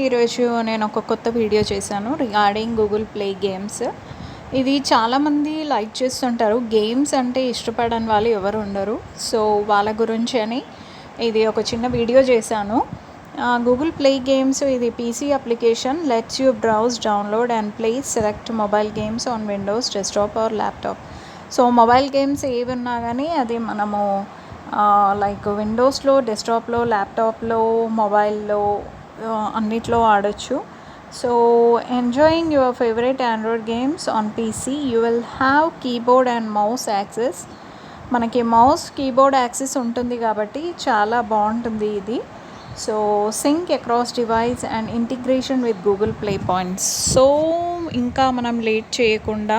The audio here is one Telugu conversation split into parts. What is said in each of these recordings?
ఈరోజు నేను ఒక కొత్త వీడియో చేశాను రిగార్డింగ్ గూగుల్ ప్లే గేమ్స్. ఇది చాలామంది లైక్ చేస్తుంటారు. గేమ్స్ అంటే ఇష్టపడని వాళ్ళు ఎవరు ఉండరు. సో వాళ్ళ గురించి అని ఇది ఒక చిన్న వీడియో చేశాను. గూగుల్ ప్లే గేమ్స్ ఇది PC application lets you browse download and play select mobile games on Windows desktop or laptop. So mobile games ఏవి ఉన్నా కానీ అది మనము లైక్ విండోస్లో డెస్క్టాప్లో ల్యాప్టాప్లో మొబైల్లో అన్నిట్లో ఆడొచ్చు. So enjoying your favourite Android games on PC you will have keyboard and mouse access మనకి మౌస్ కీబోర్డ్ యాక్సెస్ ఉంటుంది కాబట్టి చాలా బాగుంటుంది ఇది. So sync across device and integration with Google play points so ఇంకా మనం లేట్ చేయకుండా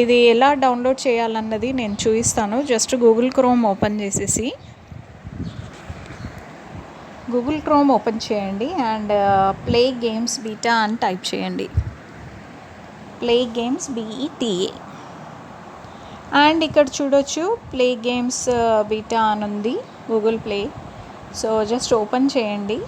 ఇది ఎలా డౌన్లోడ్ చేయాలన్నది నేను చూపిస్తాను. జస్ట్ గూగుల్ క్రోమ్ ఓపెన్ చేసేసి. గూగుల్ క్రోమ్ ఓపెన్ చేయండి అండ్ ప్లే గేమ్స్ బీటా అని టైప్ చేయండి. Play games B E T A and ఇక్కడ చూడొచ్చు ప్లే గేమ్స్ బీటా అని ఉంది Google play so just open చేయండి.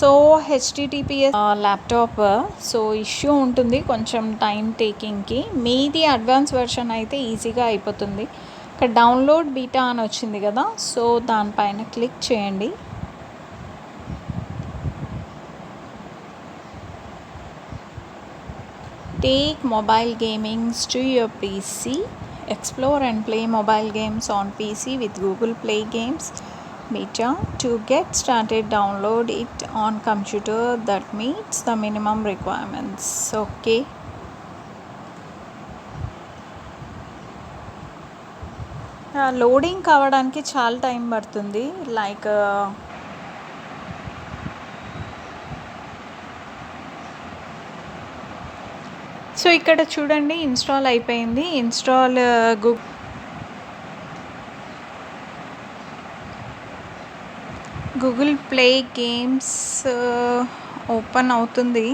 So HTTPS laptop so issue ఉంటుంది కొంచెం టైం టేకింగ్కి మీది అడ్వాన్స్ వెర్షన్ అయితే ఈజీగా అయిపోతుంది. ఇక్కడ డౌన్లోడ్ బీటా అని వచ్చింది కదా సో దానిపైన క్లిక్ చేయండి. Take mobile gamings to your PC explore and play mobile games on PC with Google play games beta to get started download it on computer that meets the minimum requirements okay loading కావడానికి చాలా టైం పడుతుంది. లైక్ సో ఇక్కడ చూడండి ఇన్స్టాల్ అయిపోయింది. ఇన్స్టాల్ గూ గూగుల్ ప్లే గేమ్స్ ఓపెన్ అవుతుంది.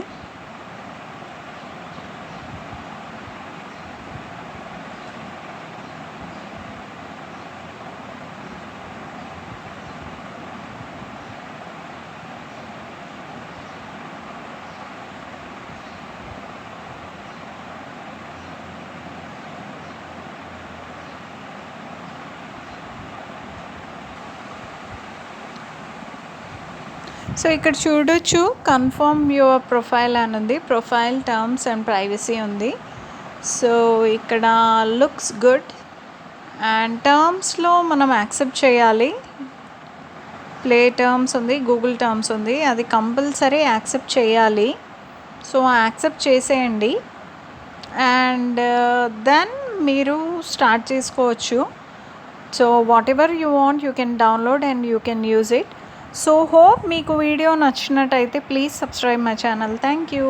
సో ఇక్కడ చూడొచ్చు కన్ఫర్మ్ యువర్ ప్రొఫైల్ అని ఉంది. ప్రొఫైల్ టర్మ్స్ అండ్ ప్రైవసీ ఉంది. సో ఇక్కడ లుక్స్ గుడ్ అండ్ టర్మ్స్లో మనం యాక్సెప్ట్ చేయాలి. ప్లే టర్మ్స్ ఉంది గూగుల్ టర్మ్స్ ఉంది. అది కంపల్సరీ యాక్సెప్ట్ చేయాలి. సో యాక్సెప్ట్ చేసేయండి. అండ్ దెన్ uh, మీరు స్టార్ట్ చేసుకోవచ్చు. So whatever you want you can download and you can use it so hope మీకు వీడియో నచ్చినట్టయితే please subscribe my channel thank you